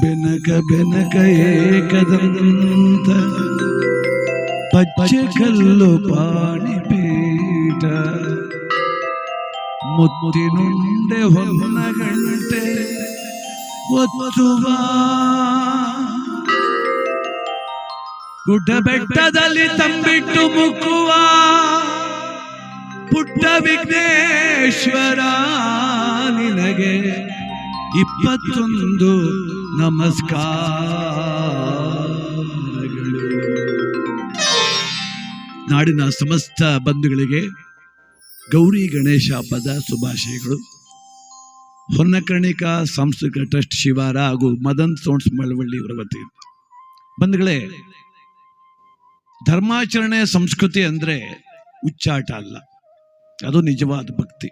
ಬೆನಕ ಬೆನಕ ಏಕದಂತ ಪಚ್ಚೆ ಕಲ್ಲು ಪಾಣಿಪೀಠ ಮುತ್ತಿನುಂಡೆ ಹೊನ್ನಗಂಟೆ ಒತ್ತುವ ಗುಡ್ಡ ಬೆಟ್ಟದಲ್ಲಿ ತಂಬಿಟ್ಟು ಮುಕ್ಕುವ ಪುಟ್ಟ ವಿಘ್ನೇಶ್ವರ, ನಿನಗೆ ಇಪ್ಪತ್ತೊಂದು ನಮಸ್ಕಾರಗಳು. ನಾಡಿನ ಸಮಸ್ತ ಬಂಧುಗಳಿಗೆ ಗೌರಿ ಗಣೇಶ ಹಬ್ಬದ ಶುಭಾಶಯಗಳು. ಹೊನ್ನಕರ್ಣಿಕಾ ಸಾಂಸ್ಕೃತಿಕ ಟ್ರಸ್ಟ್ ಶಿವಾರ ಹಾಗೂ ಮದನ್ ಸೋಣ್ಸ್ ಮಳವಳ್ಳಿ ಇವರ ವತಿಯಿಂದ. ಬಂಧುಗಳೇ, ಧರ್ಮಾಚರಣೆ ಸಂಸ್ಕೃತಿ ಅಂದ್ರೆ ಉಚ್ಚಾಟ ಅಲ್ಲ. ಅದು ನಿಜವಾದ ಭಕ್ತಿ.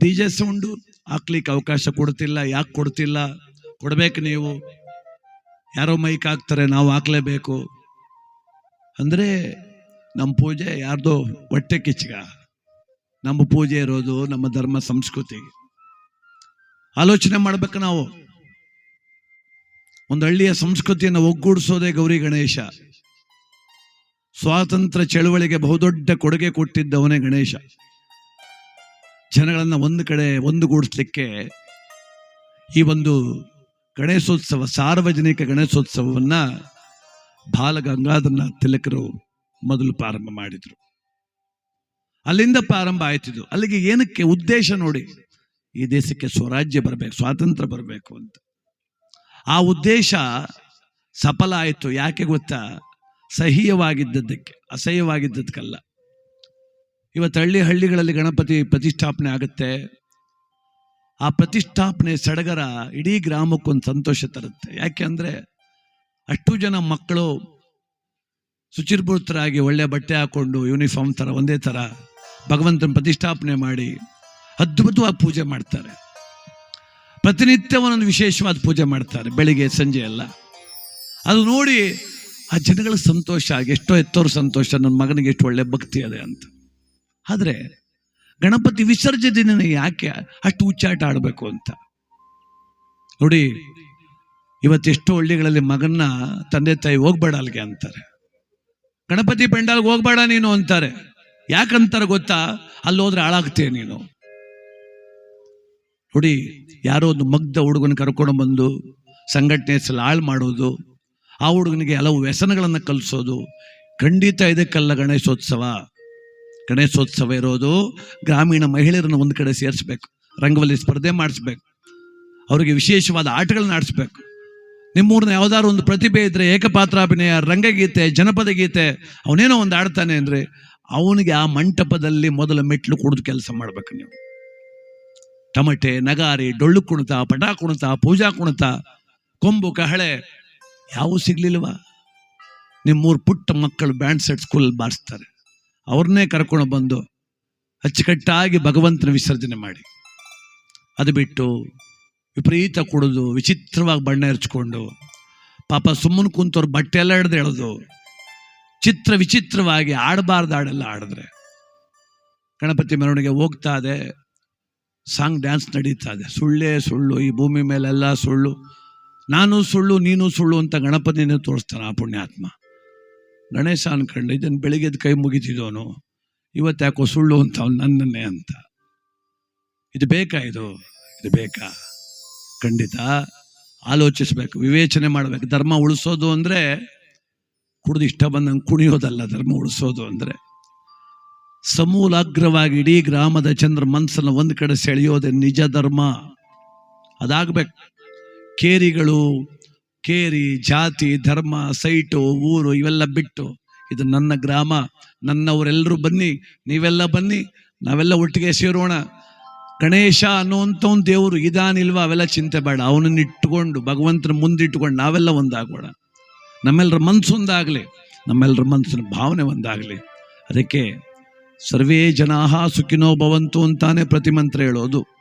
ಡಿ ಜೆ ಸೌಂಡು ಹಾಕ್ಲಿಕ್ಕೆ ಅವಕಾಶ ಕೊಡ್ತಿಲ್ಲ, ಯಾಕೆ ಕೊಡ್ತಿಲ್ಲ? ಕೊಡಬೇಕು ನೀವು. ಯಾರೋ ಮೈಕ್ ಹಾಕ್ತಾರೆ, ನಾವು ಹಾಕ್ಲೇಬೇಕು. ಅಂದ್ರೆ ನಮ್ಮ ಪೂಜೆ ಯಾರ್ದೋ ಹೊಟ್ಟೆ ಕಿಚ್ಚಗ ನಮ್ಮ ಪೂಜೆ ಇರೋದು ನಮ್ಮ ಧರ್ಮ ಸಂಸ್ಕೃತಿ. ಆಲೋಚನೆ ಮಾಡ್ಬೇಕು ನಾವು. ಒಂದು ಹಳ್ಳಿಯ ಸಂಸ್ಕೃತಿಯನ್ನು ಒಗ್ಗೂಡಿಸೋದೇ ಗೌರಿ ಗಣೇಶ. ಸ್ವಾತಂತ್ರ್ಯ ಚಳುವಳಿಗೆ ಬಹುದೊಡ್ಡ ಕೊಡುಗೆ ಕೊಟ್ಟಿದ್ದವನೇ ಗಣೇಶ. ಜನಗಳನ್ನು ಒಂದು ಕಡೆ ಒಂದುಗೂಡಿಸ್ಲಿಕ್ಕೆ ಈ ಒಂದು ಗಣೇಶೋತ್ಸವ, ಸಾರ್ವಜನಿಕ ಗಣೇಶೋತ್ಸವವನ್ನ ಬಾಲ ತಿಲಕರು ಮೊದಲು ಪ್ರಾರಂಭ ಮಾಡಿದ್ರು. ಅಲ್ಲಿಂದ ಪ್ರಾರಂಭ ಆಯ್ತಿದ್ದು ಅಲ್ಲಿಗೆ ಏನಕ್ಕೆ ಉದ್ದೇಶ ನೋಡಿ, ಈ ದೇಶಕ್ಕೆ ಸ್ವರಾಜ್ಯ ಬರಬೇಕು, ಸ್ವಾತಂತ್ರ್ಯ ಬರಬೇಕು ಅಂತ. ಆ ಉದ್ದೇಶ ಸಫಲ ಆಯಿತು. ಯಾಕೆ ಗೊತ್ತಾ? ಸಹ್ಯವಾಗಿದ್ದದ್ದಕ್ಕೆ ಅಸಹ್ಯವಾಗಿದ್ದದಕ್ಕಲ್ಲ ಇವತ್ತು ಹಳ್ಳಿ ಹಳ್ಳಿಗಳಲ್ಲಿ ಗಣಪತಿ ಪ್ರತಿಷ್ಠಾಪನೆ ಆಗುತ್ತೆ. ಆ ಪ್ರತಿಷ್ಠಾಪನೆ ಸಡಗರ ಇಡೀ ಗ್ರಾಮಕ್ಕೊಂದು ಸಂತೋಷ ತರುತ್ತೆ. ಯಾಕೆ ಅಂದರೆ ಅಷ್ಟು ಜನ ಮಕ್ಕಳು ಶುಚಿರ್ಭೂತರಾಗಿ ಒಳ್ಳೆ ಬಟ್ಟೆ ಹಾಕೊಂಡು, ಯೂನಿಫಾರ್ಮ್ ಥರ, ಒಂದೇ ಥರ ಭಗವಂತನ ಪ್ರತಿಷ್ಠಾಪನೆ ಮಾಡಿ ಅದ್ಭುತವಾಗಿ ಪೂಜೆ ಮಾಡ್ತಾರೆ. ಪ್ರತಿನಿತ್ಯ ಒಂದೊಂದು ವಿಶೇಷವಾದ ಪೂಜೆ ಮಾಡ್ತಾರೆ, ಬೆಳಿಗ್ಗೆ, ಸಂಜೆ ಎಲ್ಲ. ಅದು ನೋಡಿ ಆ ಜನಗಳ ಸಂತೋಷ ಎಷ್ಟೋ ಎತ್ತೋರು ಸಂತೋಷ, ನನ್ನ ಮಗನಿಗೆ ಎಷ್ಟು ಒಳ್ಳೆ ಭಕ್ತಿ ಅದೇ ಅಂತ. ಆದರೆ ಗಣಪತಿ ವಿಸರ್ಜನೆ ಯಾಕೆ ಅಷ್ಟು ಉಚ್ಚಾಟ ಆಡಬೇಕು ಅಂತ? ನೋಡಿ, ಇವತ್ತೆಷ್ಟೋ ಹಳ್ಳಿಗಳಲ್ಲಿ ಮಗನ್ನ ತಂದೆ ತಾಯಿ ಹೋಗ್ಬೇಡ ಅಲ್ಲಿಗೆ ಅಂತಾರೆ. ಗಣಪತಿ ಪೆಂಡಾಲ್ಗೆ ಹೋಗ್ಬೇಡ ನೀನು ಅಂತಾರೆ. ಯಾಕಂತಾರೆ ಗೊತ್ತಾ? ಅಲ್ಲಿ ಹೋದ್ರೆ ಹಾಳಾಗ್ತೀಯ ನೀನು. ನೋಡಿ, ಯಾರೋ ಒಂದು ಮಗ್ಧ ಹುಡುಗನ ಕರ್ಕೊಂಡು ಬಂದು ಸಂಘಟನೆ ಹೆಸರು ಹಾಳು ಮಾಡೋದು ಆ ಹುಡುಗನಿಗೆ ಹಲವು ವ್ಯಸನಗಳನ್ನು ಕಲಿಸೋದು. ಖಂಡಿತ ಇದಕ್ಕಲ್ಲ ಗಣೇಶೋತ್ಸವ. ಗಣೇಶೋತ್ಸವ ಇರೋದು ಗ್ರಾಮೀಣ ಮಹಿಳೆಯರನ್ನು ಒಂದು ಕಡೆ ಸೇರಿಸ್ಬೇಕು. ರಂಗವಲ್ಲಿ ಸ್ಪರ್ಧೆ ಮಾಡಿಸ್ಬೇಕು. ಅವರಿಗೆ ವಿಶೇಷವಾದ ಆಟಗಳನ್ನ ಆಡಿಸ್ಬೇಕು. ನಿಮ್ಮೂರಿನ ಯಾವುದಾದ್ರು ಒಂದು ಪ್ರತಿಭೆ ಇದ್ದರೆ ಏಕಪಾತ್ರಾಭಿನಯ, ರಂಗಗೀತೆ, ಜನಪದ ಗೀತೆ, ಅವನೇನೋ ಒಂದು ಆಡ್ತಾನೆ ಅಂದ್ರೆ ಅವನಿಗೆ ಆ ಮಂಟಪದಲ್ಲಿ ಮೊದಲ ಮೆಟ್ಲು ಕುಡಿದು ಕೆಲಸ ಮಾಡ್ಬೇಕು ನೀವು. ಟಮಟೆ, ನಗಾರಿ, ಡೊಳ್ಳು ಕುಣಿತ ಪಟಾ ಕುಣಿತ ಪೂಜಾ ಕುಣಿತ, ಕೊಂಬು, ಕಹಳೆ ಯಾವೂ ಸಿಗ್ಲಿಲ್ವಾ? ನಿಮ್ಮೂರು ಪುಟ್ಟ ಮಕ್ಕಳು ಬ್ಯಾಂಡ್ ಸೆಟ್ ಸ್ಕೂಲ್ ಬಾರಿಸ್ತಾರೆ. ಅವ್ರನ್ನೇ ಕರ್ಕೊಂಡು ಬಂದು ಅಚ್ಚುಕಟ್ಟಾಗಿ ಭಗವಂತನ ವಿಸರ್ಜನೆ ಮಾಡಿ. ಅದು ಬಿಟ್ಟು ವಿಪರೀತ ಕುಡಿದು ವಿಚಿತ್ರವಾಗಿ ಬಣ್ಣ ಎರಚ್ಕೊಂಡು ಪಾಪ ಸುಮ್ಮನೆ ಕುಂತವ್ರು ಬಟ್ಟೆ ಎಲ್ಲ ಹಿಡ್ದು ಎಳೆದು ಚಿತ್ರ ವಿಚಿತ್ರವಾಗಿ ಆಡಬಾರ್ದು ಹಾಡೆಲ್ಲ ಆಡಿದ್ರೆ. ಗಣಪತಿ ಮೆರವಣಿಗೆ ಹೋಗ್ತಾ ಇದೆ, ಸಾಂಗ್ ಡ್ಯಾನ್ಸ್ ನಡೀತಾ ಇದೆ. ಸುಳ್ಳೇ ಸುಳ್ಳು, ಈ ಭೂಮಿ ಮೇಲೆಲ್ಲ ಸುಳ್ಳು. ನಾನು ಸುಳ್ಳು, ನೀನು ಸುಳ್ಳು ಅಂತ ಗಣಪತಿನೇ ತೋರಿಸ್ತಾನೆ ಆ ಪುಣ್ಯಾತ್ಮ. ಗಣೇಶ ಅನ್ಕೊಂಡು ಇದನ್ನು ಕೈ ಮುಗಿತಿದ್ದವನು ಇವತ್ತು ಯಾಕೋ ಸುಳ್ಳು ಅಂತ ಅವ್ನು ನನ್ನನ್ನೇ ಅಂತ. ಇದು ಬೇಕಾ ಇದು? ಇದು ಬೇಕಾ? ಖಂಡಿತ ಆಲೋಚಿಸ್ಬೇಕು, ವಿವೇಚನೆ ಮಾಡಬೇಕು. ಧರ್ಮ ಉಳಿಸೋದು ಅಂದರೆ ಕುಡಿದು ಇಷ್ಟ ಬಂದಂಗೆ ಕುಣಿಯೋದಲ್ಲ, ಧರ್ಮ ಉಳಿಸೋದು ಅಂದರೆ. ಸಮೂಲಾಗ್ರವಾಗಿ ಇಡೀ ಗ್ರಾಮದ ಚಂದ್ರ ಮನಸ್ಸನ್ನು ಒಂದು ಕಡೆ ಸೆಳೆಯೋದೇ ನಿಜ ಧರ್ಮ. ಅದಾಗಬೇಕು. ಕೇರಿಗಳು, ಕೇರಿ, ಜಾತಿ, ಧರ್ಮ, ಸೈಟು, ಊರು ಇವೆಲ್ಲ ಬಿಟ್ಟು ಇದು ನನ್ನ ಗ್ರಾಮ, ನನ್ನವರೆಲ್ಲರೂ ಬನ್ನಿ, ನೀವೆಲ್ಲ ಬನ್ನಿ, ನಾವೆಲ್ಲ ಒಟ್ಟಿಗೆ ಸೇರೋಣ. ಗಣೇಶ ಅನ್ನುವಂಥ ಒಂದು ದೇವರು ಇದಾನಿಲ್ವಾ? ಅವೆಲ್ಲ ಚಿಂತೆ ಬೇಡ. ಅವನನ್ನು ಇಟ್ಟುಕೊಂಡು, ಭಗವಂತನ ಮುಂದಿಟ್ಟುಕೊಂಡು ನಾವೆಲ್ಲ ಒಂದಾಗೋಣ. ನಮ್ಮೆಲ್ಲರ ಮನಸ್ಸು ಒಂದಾಗಲಿ ನಮ್ಮೆಲ್ಲರ ಮನಸ್ಸಿನ ಭಾವನೆ ಒಂದಾಗಲಿ. ಅದಕ್ಕೆ ಸರ್ವೇ ಜನಾಹ ಸುಖಿನೋ ಭವಂತು ಅಂತಾನೆ ಪ್ರತಿಮಂತ್ರ ಹೇಳೋದು.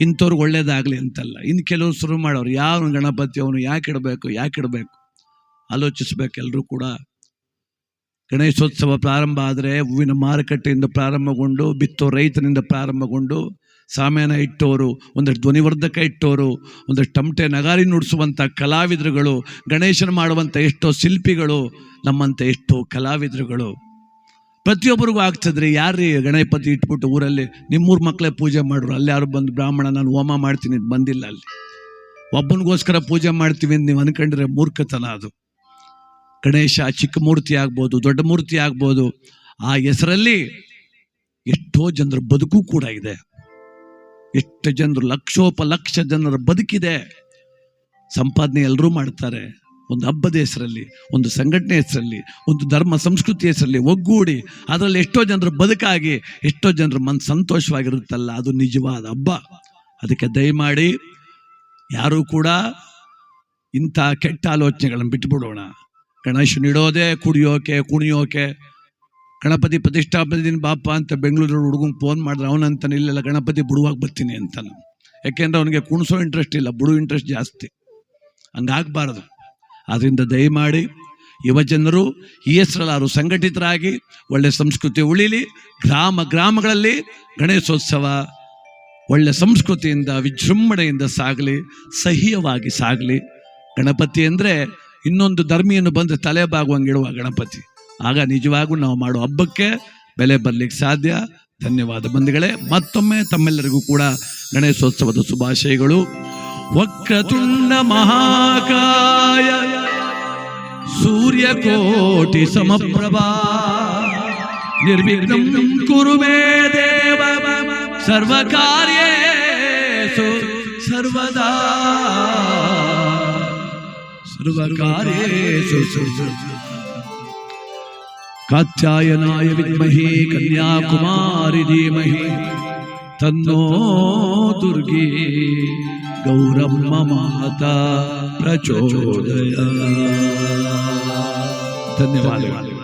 ಇಂಥವ್ರಿಗೆ ಒಳ್ಳೇದಾಗಲಿ ಅಂತಲ್ಲ. ಇನ್ನು ಕೆಲವರು ಶುರು ಮಾಡೋರು ಯಾವ ಗಣಪತಿ ಅವನು ಯಾಕೆ ಇಡಬೇಕು ಯಾಕೆ ಇಡಬೇಕು? ಆಲೋಚಿಸ್ಬೇಕು ಎಲ್ಲರೂ ಕೂಡ. ಗಣೇಶೋತ್ಸವ ಪ್ರಾರಂಭ ಆದರೆ ಹೂವಿನ ಮಾರುಕಟ್ಟೆಯಿಂದ ಪ್ರಾರಂಭಗೊಂಡು, ಬಿತ್ತೋ ರೈತನಿಂದ ಪ್ರಾರಂಭಗೊಂಡು ಸಾಮ್ಯಾನ ಇಟ್ಟೋರು ಒಂದಷ್ಟು ಧ್ವನಿವರ್ಧಕ ಇಟ್ಟೋರು ಒಂದಷ್ಟು ಟಮಟೆ ನಗಾರಿ ನುಡಿಸುವಂಥ ಕಲಾವಿದರುಗಳು, ಗಣೇಶನ ಮಾಡುವಂಥ ಎಷ್ಟೋ ಶಿಲ್ಪಿಗಳು, ನಮ್ಮಂಥ ಎಷ್ಟೋ ಕಲಾವಿದರುಗಳು. ಪ್ರತಿಯೊಬ್ಬರಿಗೂ ಆಗ್ತದ್ರಿ ಯಾರೀ ಗಣಪತಿ ಇಟ್ಬಿಟ್ಟು ಊರಲ್ಲಿ ನಿಮ್ಮೂರು ಮಕ್ಕಳೇ ಪೂಜೆ ಮಾಡ್ರು, ಅಲ್ಲಿ ಯಾರು ಬಂದು ಬ್ರಾಹ್ಮಣ, ನಾನು ಹೋಮ ಮಾಡ್ತೀನಿ ಬಂದಿಲ್ಲ ಅಲ್ಲಿ. ಒಬ್ಬನಿಗೋಸ್ಕರ ಪೂಜೆ ಮಾಡ್ತೀವಿ ಅಂತ ನೀವು ಅನ್ಕೊಂಡ್ರೆ ಮೂರ್ಖತನ ಅದು. ಗಣೇಶ ಚಿಕ್ಕ ಮೂರ್ತಿ ಆಗ್ಬೋದು, ದೊಡ್ಡ ಮೂರ್ತಿ ಆಗ್ಬೋದು, ಆ ಹೆಸರಲ್ಲಿ ಎಷ್ಟೋ ಜನರ ಬದುಕು ಕೂಡ ಇದೆ. ಎಷ್ಟು ಜನರು ಲಕ್ಷೋಪಲಕ್ಷ ಜನರ ಬದುಕಿದೆ. ಸಂಪಾದನೆ ಎಲ್ಲರೂ ಮಾಡ್ತಾರೆ. ಒಂದು ಹಬ್ಬದ ಹೆಸರಲ್ಲಿ, ಒಂದು ಸಂಘಟನೆ ಹೆಸರಲ್ಲಿ, ಒಂದು ಧರ್ಮ ಸಂಸ್ಕೃತಿ ಹೆಸರಲ್ಲಿ ಒಗ್ಗೂಡಿ ಅದರಲ್ಲಿ ಎಷ್ಟೋ ಜನರ ಬದುಕಾಗಿ, ಎಷ್ಟೋ ಜನರ ಮನ್ ಸಂತೋಷವಾಗಿರುತ್ತಲ್ಲ, ಅದು ನಿಜವಾದ ಹಬ್ಬ. ಅದಕ್ಕೆ ದಯಮಾಡಿ ಯಾರೂ ಕೂಡ ಇಂಥ ಕೆಟ್ಟ ಆಲೋಚನೆಗಳನ್ನು ಬಿಟ್ಬಿಡೋಣ. ಗಣೇಶನಿಡೋದೇ ಕುಡಿಯೋಕೆ, ಕುಣಿಯೋಕೆ. ಗಣಪತಿ ಪ್ರತಿಷ್ಠಾಪನೆ ದಿನ ಬಾಪ ಅಂತ ಬೆಂಗಳೂರಲ್ಲಿ ಹುಡುಗಂಗೆ ಫೋನ್ ಮಾಡಿದ್ರೆ ಅವನಂತಾನೆ ಇಲ್ಲೆಲ್ಲ ಗಣಪತಿ ಬಿಡುವಾಗ ಬರ್ತೀನಿ ಅಂತಾನೆ. ಯಾಕೆಂದ್ರೆ ಅವನಿಗೆ ಕುಣಿಸೋ ಇಂಟ್ರೆಸ್ಟ್ ಇಲ್ಲ, ಬುಡು ಇಂಟ್ರೆಸ್ಟ್ ಜಾಸ್ತಿ. ಹಂಗಾಗಬಾರ್ದು. ಆದ್ದರಿಂದ ದಯಮಾಡಿ ಯುವಜನರು ಈ ಹೆಸರಲ್ಲಾರು ಸಂಘಟಿತರಾಗಿ ಒಳ್ಳೆ ಸಂಸ್ಕೃತಿ ಉಳಿಲಿ. ಗ್ರಾಮ ಗ್ರಾಮಗಳಲ್ಲಿ ಗಣೇಶೋತ್ಸವ ಒಳ್ಳೆ ಸಂಸ್ಕೃತಿಯಿಂದ, ವಿಜೃಂಭಣೆಯಿಂದ ಸಾಗಲಿ, ಸಹ್ಯವಾಗಿ ಸಾಗಲಿ. ಗಣಪತಿ ಅಂದರೆ ಇನ್ನೊಂದು ಧರ್ಮಿಯನ್ನು ಬಂದು ತಲೆ ಬಾಗುವಂಗಿಡುವ ಗಣಪತಿ. ಆಗ ನಿಜವಾಗೂ ನಾವು ಮಾಡೋ ಹಬ್ಬಕ್ಕೆ ಬೆಲೆ ಬರಲಿಕ್ಕೆ ಸಾಧ್ಯ. ಧನ್ಯವಾದ ಬಂಧುಗಳೇ, ಮತ್ತೊಮ್ಮೆ ತಮ್ಮೆಲ್ಲರಿಗೂ ಕೂಡ ಗಣೇಶೋತ್ಸವದ ಶುಭಾಶಯಗಳು. వక్రతుండ మహాకాయ సూర్యకోటి సమప్రభా. నిర్విఘ్నం కురు మే దేవ సర్వకార్యేషు సర్వదా. సర్వకార్యేషు కాత్యాయనాయ విద్మహే కన్యాకుమారి ధీమహి తన్నో దుర్గే. गौरं मम माता प्रचोदया धन्यवाद